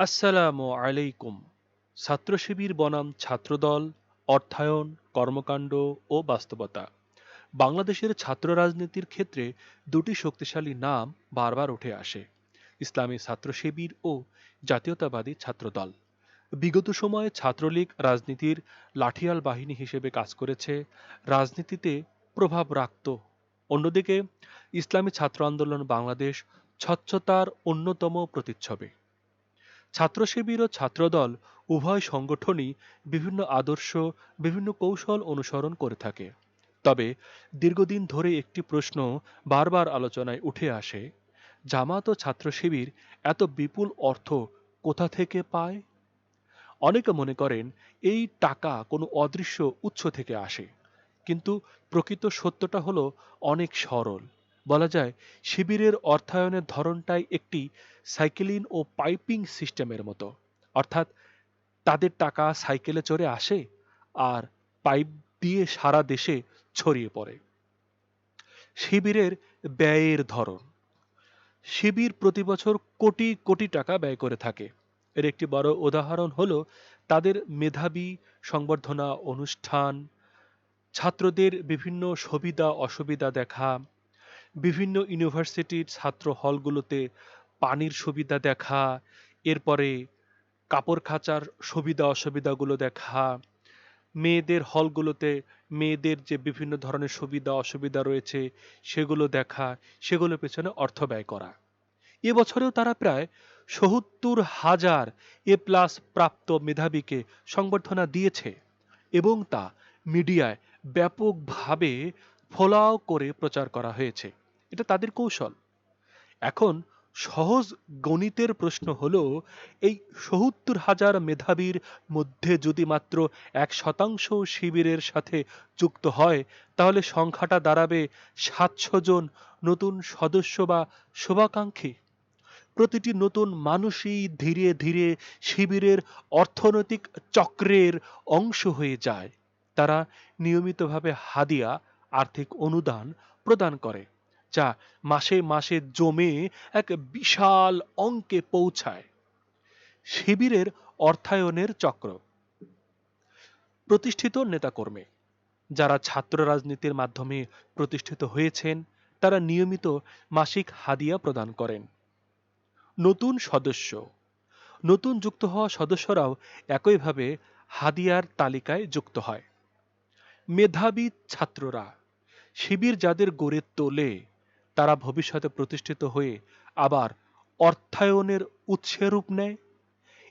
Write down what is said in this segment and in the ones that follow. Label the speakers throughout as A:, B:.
A: আসসালামু আলাইকুম। ছাত্র শিবির বনাম ছাত্রদল, অর্থায়ন, কর্মকাণ্ড ও বাস্তবতা। বাংলাদেশের ছাত্র রাজনীতির ক্ষেত্রে দুটি শক্তিশালী নাম বারবার উঠে আসে, ইসলামী ছাত্র শিবির ও জাতীয়তাবাদী ছাত্রদল। বিগত সময়ে ছাত্রলীগ রাজনীতির লাঠিয়াল বাহিনী হিসেবে কাজ করেছে, রাজনীতিতে প্রভাব রাখত। অন্যদিকে, ইসলামী ছাত্র আন্দোলন বাংলাদেশ স্বচ্ছতার অন্যতম প্রতিচ্ছবি। ছাত্র শিবির ও ছাত্রদল উভয় সংগঠনই বিভিন্ন আদর্শ, বিভিন্ন কৌশল অনুসরণ করে থাকে। তবে দীর্ঘদিন ধরে একটি প্রশ্ন বারবার আলোচনায় উঠে আসে, জামাত ও ছাত্র শিবির এত বিপুল অর্থ কোথা থেকে পায়? অনেকে মনে করেন এই টাকা কোনো অদৃশ্য উৎস থেকে আসে, কিন্তু প্রকৃত সত্যটা হলো অনেক সরল। বলা যায়, শিবিরের অর্থায়নের ধরনটাই একটি সাইকেলিন ও পাইপিং সিস্টেমের মতো। অর্থাৎ, তাদের টাকা সাইকেলে চড়ে আসে আর পাইপ দিয়ে সারা দেশে ছড়িয়ে পড়ে। শিবিরের ব্যয়ের ধরন। শিবির প্রতি বছর কোটি কোটি টাকা ব্যয় করে থাকে। এর একটি বড় উদাহরণ হল, তাদের মেধাবী সংবর্ধনা অনুষ্ঠান, ছাত্রদের বিভিন্ন সুবিধা অসুবিধা দেখা বিভিন্ন ইউনিভার্সিটির ছাত্র হলগুলোতে পানির সুবিধা দেখা, এরপরে কাপড় খাঁচার সুবিধা অসুবিধাগুলো দেখা, মেয়েদের হলগুলোতে মেয়েদের যে বিভিন্ন ধরনের সুবিধা অসুবিধা রয়েছে সেগুলো দেখা সেগুলো পেছনে অর্থ ব্যয় করা। এবছরেও তারা প্রায় সত্তর হাজার এ প্লাস প্রাপ্ত মেধাবীকে সংবর্ধনা দিয়েছে এবং তা মিডিয়ায় ব্যাপকভাবে ফলাও করে প্রচার করা হয়েছে। এটা তাদের কৌশল। এখন সহজ গণিতের প্রশ্ন হলো, এই সত্তর হাজার মেধাবীর মধ্যে যদি মাত্র এক শতাংশ শিবিরের সাথে যুক্ত হয়, তাহলে সংখ্যাটা দাঁড়াবে সাতশো জন নতুন সদস্য বা শুভাকাঙ্ক্ষী। প্রতিটি নতুন মানুষই ধীরে ধীরে শিবিরের অর্থনৈতিক চক্রের অংশ হয়ে যায়। তারা নিয়মিতভাবে হাদিয়া, আর্থিক অনুদান প্রদান করে। যা মাসে মাসে জমে এক বিশাল অঙ্কে পৌঁছায়। শিবিরের অর্থায়নের চক্র। প্রতিষ্ঠিত নেতাকর্মী, যারা ছাত্র রাজনীতির মাধ্যমে প্রতিষ্ঠিত হয়েছেন, তারা নিয়মিত মাসিক হাদিয়া প্রদান করেন। নতুন সদস্য, নতুন যুক্ত হওয়া সদস্যরাও একইভাবে হাদিয়ার তালিকায় যুক্ত হয়। মেধাবী ছাত্ররা, শিবির যাদের গড়ে তোলে তারা ভবিষ্যতে প্রতিষ্ঠিত হয়ে আবার অর্থায়নের উৎসের রূপ নেয়।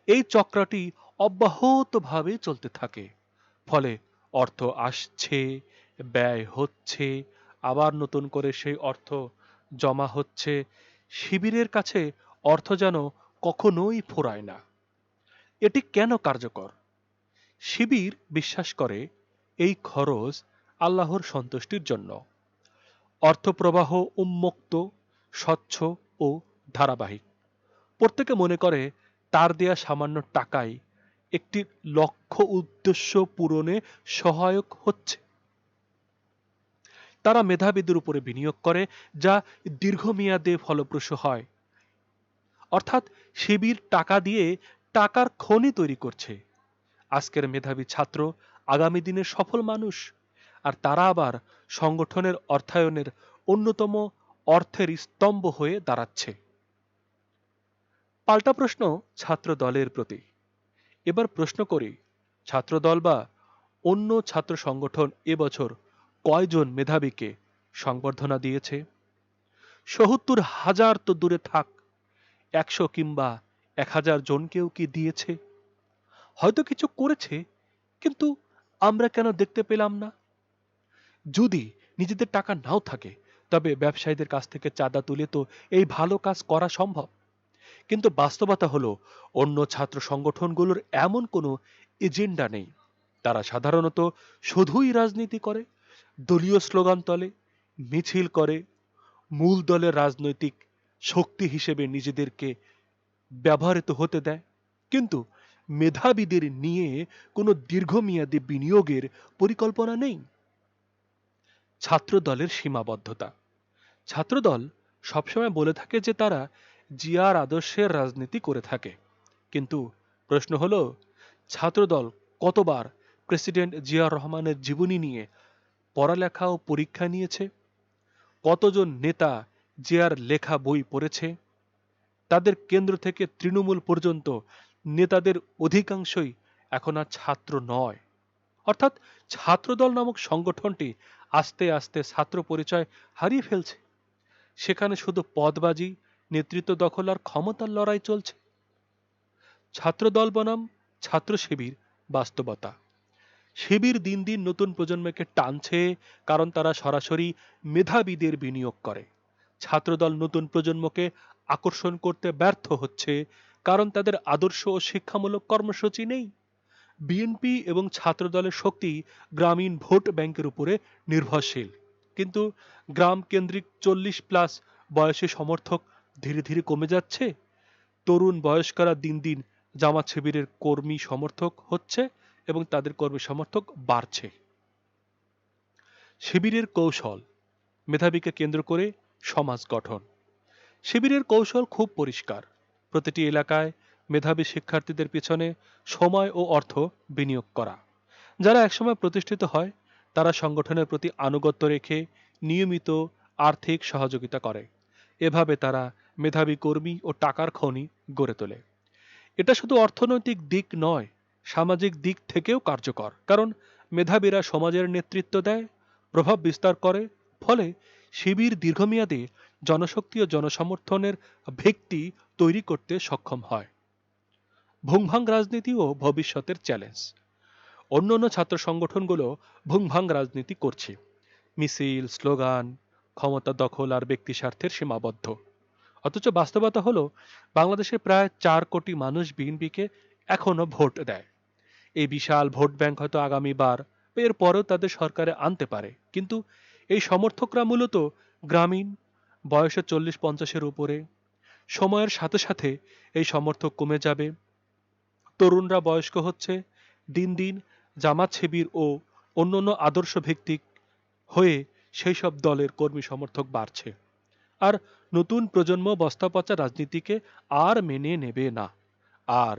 A: এই চক্রটি অব্যাহতভাবে চলতে থাকে। ফলে অর্থ আসছে, ব্যয় হচ্ছে, আবার নতুন করে সেই অর্থ জমা হচ্ছে। শিবিরের কাছে অর্থ যেন কখনোই ফোরায় না। এটি কেন কার্যকর? শিবির বিশ্বাস করে এই খরচ আল্লাহর সন্তুষ্টির জন্য। অর্থপ্রবাহ উন্মুক্ত, স্বচ্ছ ও ধারাবাহিক। প্রত্যেকে মনে করে তার দেয়া সামান্য টাকাই একটি লক্ষ্য উদ্দেশ্য পূরণে সহায়ক হচ্ছে। তারা মেধাবীদের উপরে বিনিয়োগ করে, যা দীর্ঘমেয়াদে ফলপ্রসূ হয়। অর্থাৎ শিবির টাকা দিয়ে টাকার খনি তৈরি করছে। আজকের মেধাবী ছাত্র আগামী দিনের সফল মানুষ। আর তারা আবার সংগঠনের অর্থায়নের অন্যতম অর্থের স্তম্ভ হয়ে দাঁড়াচ্ছে। পাল্টা প্রশ্ন ছাত্র দলের প্রতি। এবার প্রশ্ন করি, ছাত্রদল বা অন্য ছাত্র সংগঠন এবছর কয়জন মেধাবীকে সংবর্ধনা দিয়েছে? সত্তর হাজার তো দূরে থাক, একশো কিংবা এক হাজার জনকেও কি দিয়েছে? হয়তো কিছু করেছে, কিন্তু আমরা কেন দেখতে পেলাম না? যদি নিজেদের টাকা নাও থাকে, তবে ব্যবসায়ীদের কাছ থেকে চাঁদা তুলে তো এই ভালো কাজ করা সম্ভব। কিন্তু বাস্তবতা হলো, অন্য ছাত্র সংগঠনগুলোর এমন কোনো এজেন্ডা নেই। তারা সাধারণত শুধুই রাজনীতি করে, দলীয় স্লোগান তলে, মিছিল করে, মূল দলের রাজনৈতিক শক্তি হিসেবে নিজেদেরকে ব্যবহৃত হতে দেয়। কিন্তু মেধাবীদের নিয়ে কোনো দীর্ঘমেয়াদী বিনিয়োগের পরিকল্পনা নেই। ছাত্র দলের সীমাবদ্ধতা। ছাত্রদল সবসময় বলে থাকে যে তারা জিয়ার আদর্শের রাজনীতি করে থাকে। কিন্তু প্রশ্ন হলো, ছাত্রদল কতবার প্রেসিডেন্ট জিয়াউর রহমানের জীবনী নিয়ে পড়ালেখা ও পরীক্ষা নিয়েছে? কতজন নেতা জিয়ার লেখা বই পড়েছে? তাদের কেন্দ্র থেকে তৃণমূল পর্যন্ত নেতাদের অধিকাংশই এখন আর ছাত্র নয়। অর্থাৎ ছাত্রদল নামক সংগঠনটি আস্তে আস্তে ছাত্র পরিচয় হারিয়ে ফেলছে। সেখানে শুধু পদবাজি, নেতৃত্ব দখল আর ক্ষমতার লড়াই চলছে। ছাত্রদল বনাম ছাত্র শিবির বাস্তবতা। শিবির দিন দিন নতুন প্রজন্মকে টানছে কারণ তারা সরাসরি মেধাবীদের বিনিয়োগ করে। ছাত্রদল নতুন প্রজন্মকে আকর্ষণ করতে ব্যর্থ হচ্ছে কারণ তাদের আদর্শ ও শিক্ষামূলক কর্মসূচি নেই। বিএনপি এবং ছাত্রদলের শক্তি গ্রামীণ ভোট ব্যাংকের উপরে নির্ভরশীল। কিন্তু গ্রাম কেন্দ্রিক চল্লিশ প্লাস বয়সী সমর্থক ধীরে ধীরে কমে যাচ্ছে। তরুণ বয়স্করা দিন দিন জামাত শিবিরের কর্মী সমর্থক হচ্ছে এবং তাদের কর্মী সমর্থক বাড়ছে। শিবিরের কৌশল, মেধাবীকে কেন্দ্র করে সমাজ গঠন। শিবিরের কৌশল খুব পরিষ্কার। প্রতিটি এলাকায় মেধাবী শিক্ষার্থীদের পিছনে সময় ও অর্থ বিনিয়োগ করা। যারা একসময় প্রতিষ্ঠিত হয়, তারা সংগঠনের প্রতি আনুগত্য রেখে নিয়মিত আর্থিক সহযোগিতা করে। এভাবে তারা মেধাবী কর্মী ও টাকার খনি গড়ে তোলে। এটা শুধু অর্থনৈতিক দিক নয়, সামাজিক দিক থেকেও কার্যকর। কারণ মেধাবীরা সমাজের নেতৃত্ব দেয়, প্রভাব বিস্তার করে, ফলে শিবির দীর্ঘমেয়াদে জনশক্তি ও জনসমর্থনের ভিত্তি তৈরি করতে সক্ষম হয়। ভুংভাং রাজনীতি ও ভবিষ্যতের চ্যালেঞ্জ। অন্যান্য ছাত্র সংগঠনগুলো ভুংভাং রাজনীতি করছে। মিছিল, স্লোগান, ক্ষমতা দখল আর ব্যক্তি স্বার্থের সীমাবদ্ধ। অথচ বাস্তবতা হলো বাংলাদেশে প্রায় চার কোটি মানুষ বিএনপিকে এখনও ভোট দেয়। এই বিশাল ভোট ব্যাংক হয়তো আগামীবার এর পরেও তাদের সরকারে আনতে পারে। কিন্তু এই সমর্থকরা মূলত গ্রামীণ, বয়সে চল্লিশ পঞ্চাশের উপরে। সময়ের সাথে সাথে এই সমর্থক কমে যাবে। তরুণরা বয়স্ক হচ্ছে, দিন দিন জামাত শিবির ও অন্যান্য আদর্শ ভিত্তিক হয়ে সেই সব দলের কর্মী সমর্থক বাড়ছে। আর নতুন প্রজন্ম বস্তাপচা রাজনীতিকে আর মেনে নেবে না। আর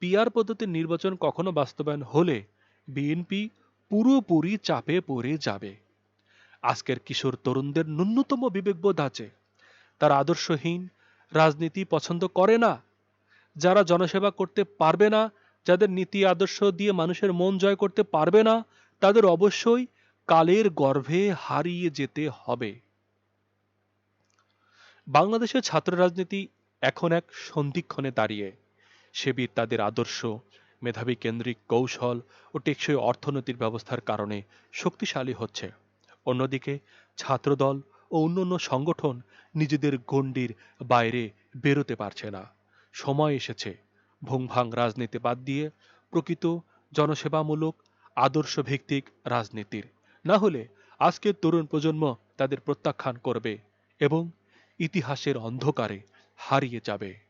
A: পিআর পদ্ধতির নির্বাচন কখনো বাস্তবায়ন হলে বিএনপি পুরোপুরি চাপে পড়ে যাবে। আজকের কিশোর তরুণদের ন্যূনতম বিবেকবোধ আছে। তারা আদর্শহীন, রাজনীতি পছন্দ করে না যারা জনসেবা করতে পারবে না, যাদের নীতি আদর্শ দিয়ে মানুষের মন জয় করতে পারবে না, তাদের অবশ্যই কালের গর্ভে হারিয়ে যেতে হবে। বাংলাদেশের ছাত্র রাজনীতি এখন এক সন্ধিক্ষণে দাঁড়িয়ে। শিবির তাদের আদর্শ, মেধাবী কেন্দ্রিক কৌশল ও টেকসই অর্থনৈতিক ব্যবস্থার কারণে শক্তিশালী হচ্ছে। অন্যদিকে ছাত্রদল ও অন্যান্য সংগঠন নিজেদের গণ্ডির বাইরে বেরোতে পারছে না। সময় এসেছে। ভুংভাং রাজনীতি বাদ দিয়ে প্রকৃত জনসেবামূলক আদর্শ ভিত্তিক রাজনীতির। না হলে আজকের তরুণ প্রজন্ম তাদের প্রত্যাখ্যান করবে এবং ইতিহাসের অন্ধকারে হারিয়ে যাবে।